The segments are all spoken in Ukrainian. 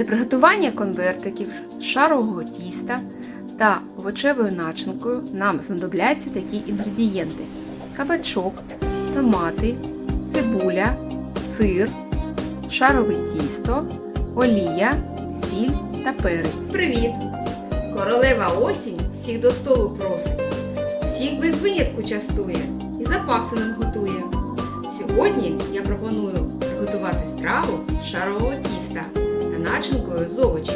Для приготування конвертиків шарового тіста та овочевою начинкою нам знадобляться такі інгредієнти: кабачок, томати, цибуля, сир, шарове тісто, олія, сіль та перець. Привіт! Королева осінь всіх до столу просить, всіх без винятку частує і запаси нам готує. Сьогодні я пропоную приготувати страву шарового тіста та начинкою з овочів.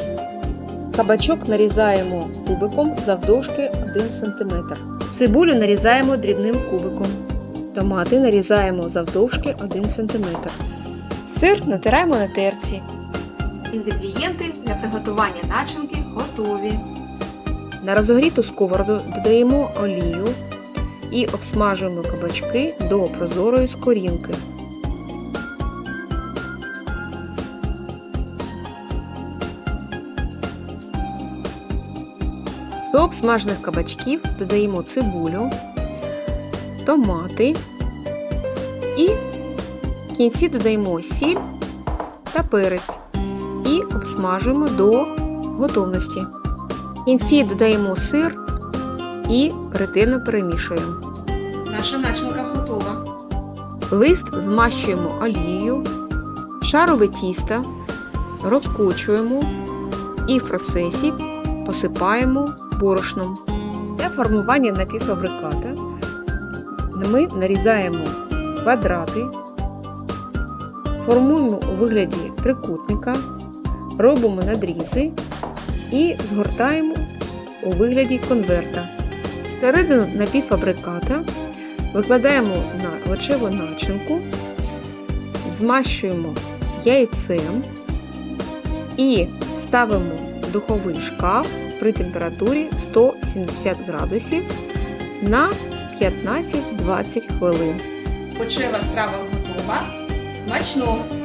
Кабачок нарізаємо кубиком завдовжки 1 см. Цибулю нарізаємо дрібним кубиком. Томати нарізаємо завдовжки 1 см. Сир натираємо на терці. Інгредієнти для приготування начинки готові. На розогріту сковороду додаємо олію і обсмажуємо кабачки до прозорої скорінки. До обсмажених кабачків додаємо цибулю, томати і в кінці додаємо сіль та перець і обсмажуємо до готовності. В кінці додаємо сир і ретельно перемішуємо. Наша начинка готова. Лист змащуємо олією, шарове тісто розкочуємо і в процесі посипаємо борошном. Для формування напівфабриката ми нарізаємо квадрати, формуємо у вигляді трикутника, робимо надрізи і згортаємо у вигляді конверта. Середину напівфабриката викладаємо на овочеву начинку, змащуємо яйцем і ставимо в духовий шкаф при температурі 170 градусів на 15-20 хвилин. Почева страва готова. Смачного!